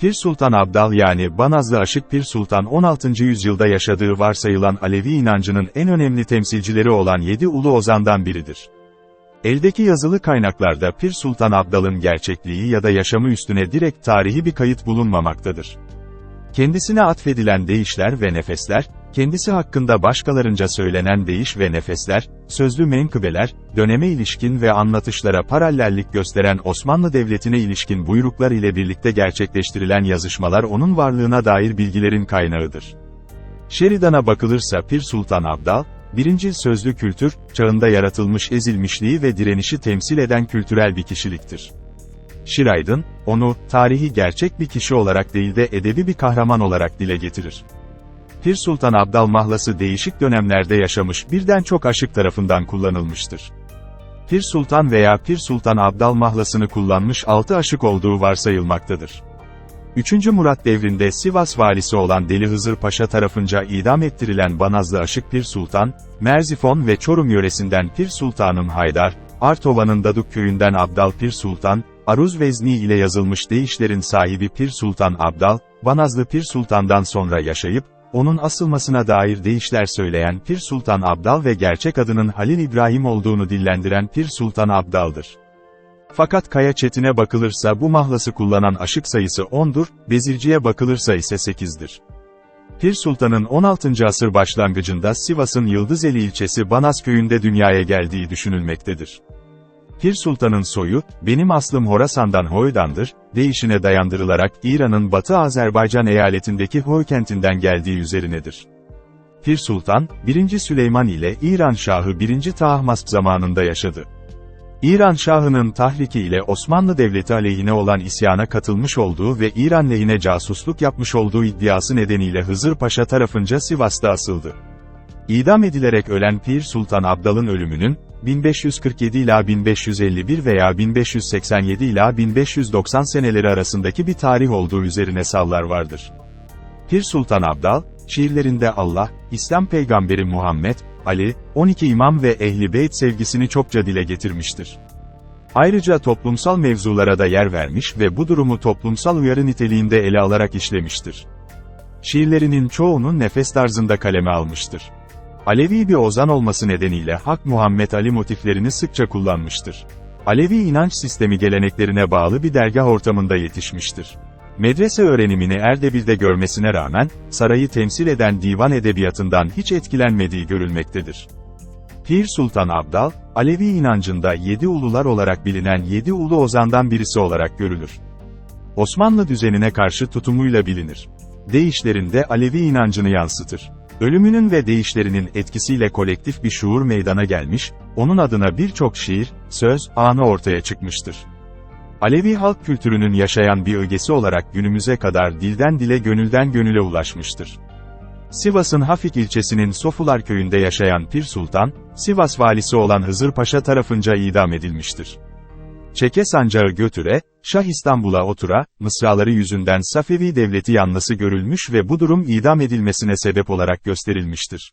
Pir Sultan Abdal yani Banazlı Aşık Pir Sultan 16. yüzyılda yaşadığı varsayılan Alevi inancının en önemli temsilcileri olan yedi ulu ozandan biridir. Eldeki yazılı kaynaklarda Pir Sultan Abdal'ın gerçekliği ya da yaşamı üstüne direkt tarihi bir kayıt bulunmamaktadır. Kendisine atfedilen deyişler ve nefesler, kendisi hakkında başkalarınca söylenen deyiş ve nefesler, sözlü menkıbeler, döneme ilişkin ve anlatışlara paralellik gösteren Osmanlı Devleti'ne ilişkin buyruklar ile birlikte gerçekleştirilen yazışmalar onun varlığına dair bilgilerin kaynağıdır. Sheridan'a bakılırsa Pir Sultan Abdal, birinci sözlü kültür, çağında yaratılmış ezilmişliği ve direnişi temsil eden kültürel bir kişiliktir. Şiraydın, onu, tarihi gerçek bir kişi olarak değil de edebi bir kahraman olarak dile getirir. Pir Sultan Abdal mahlası değişik dönemlerde yaşamış birden çok aşık tarafından kullanılmıştır. Pir Sultan veya Pir Sultan Abdal mahlasını kullanmış altı aşık olduğu varsayılmaktadır. 3. Murat devrinde Sivas valisi olan Deli Hızır Paşa tarafınca idam ettirilen Banazlı Aşık Pir Sultan, Merzifon ve Çorum yöresinden Pir Sultanım Haydar, Artova'nın Daduk köyünden Abdal Pir Sultan, Aruz Vezni ile yazılmış deyişlerin sahibi Pir Sultan Abdal, Banazlı Pir Sultan'dan sonra yaşayıp, onun asılmasına dair deyişler söyleyen Pir Sultan Abdal ve gerçek adının Halil İbrahim olduğunu dillendiren Pir Sultan Abdal'dır. Fakat Kaya Çetin'e bakılırsa bu mahlası kullanan aşık sayısı 10'dur, Bezirci'ye bakılırsa ise 8'dir. Pir Sultan'ın 16. asır başlangıcında Sivas'ın Yıldızeli ilçesi Banaz köyünde dünyaya geldiği düşünülmektedir. Pir Sultan'ın soyu, benim aslım Horasan'dan Hoydan'dır, deyişine dayandırılarak İran'ın Batı Azerbaycan eyaletindeki Hoy kentinden geldiği üzerinedir. Pir Sultan, 1. Süleyman ile İran Şahı 1. Tahmasp zamanında yaşadı. İran Şahı'nın tahriki ile Osmanlı Devleti aleyhine olan isyana katılmış olduğu ve İran lehine casusluk yapmış olduğu iddiası nedeniyle Hızır Paşa tarafınca Sivas'ta asıldı. İdam edilerek ölen Pir Sultan Abdal'ın ölümünün, 1547 ila 1551 veya 1587 ila 1590 seneleri arasındaki bir tarih olduğu üzerine sallar vardır. Pir Sultan Abdal, şiirlerinde Allah, İslam peygamberi Muhammed, Ali, 12 imam ve ehli beyt sevgisini çokça dile getirmiştir. Ayrıca toplumsal mevzulara da yer vermiş ve bu durumu toplumsal uyarı niteliğinde ele alarak işlemiştir. Şiirlerinin çoğunu nefes tarzında kaleme almıştır. Alevi bir ozan olması nedeniyle Hak Muhammed Ali motiflerini sıkça kullanmıştır. Alevi inanç sistemi geleneklerine bağlı bir dergah ortamında yetişmiştir. Medrese öğrenimini Erdebil'de görmesine rağmen, sarayı temsil eden divan edebiyatından hiç etkilenmediği görülmektedir. Pir Sultan Abdal, Alevi inancında yedi ulular olarak bilinen yedi ulu ozandan birisi olarak görülür. Osmanlı düzenine karşı tutumuyla bilinir. Deyişlerinde Alevi inancını yansıtır. Ölümünün ve deyişlerinin etkisiyle kolektif bir şuur meydana gelmiş, onun adına birçok şiir, söz, anı ortaya çıkmıştır. Alevi halk kültürünün yaşayan bir ögesi olarak günümüze kadar dilden dile gönülden gönüle ulaşmıştır. Sivas'ın Hafik ilçesinin Sofular köyünde yaşayan Pir Sultan, Sivas valisi olan Hızır Paşa tarafınca idam edilmiştir. Çeke sancağı götüre, Şah İstanbul'a otura, mısraları yüzünden Safevi devleti yanlısı görülmüş ve bu durum idam edilmesine sebep olarak gösterilmiştir.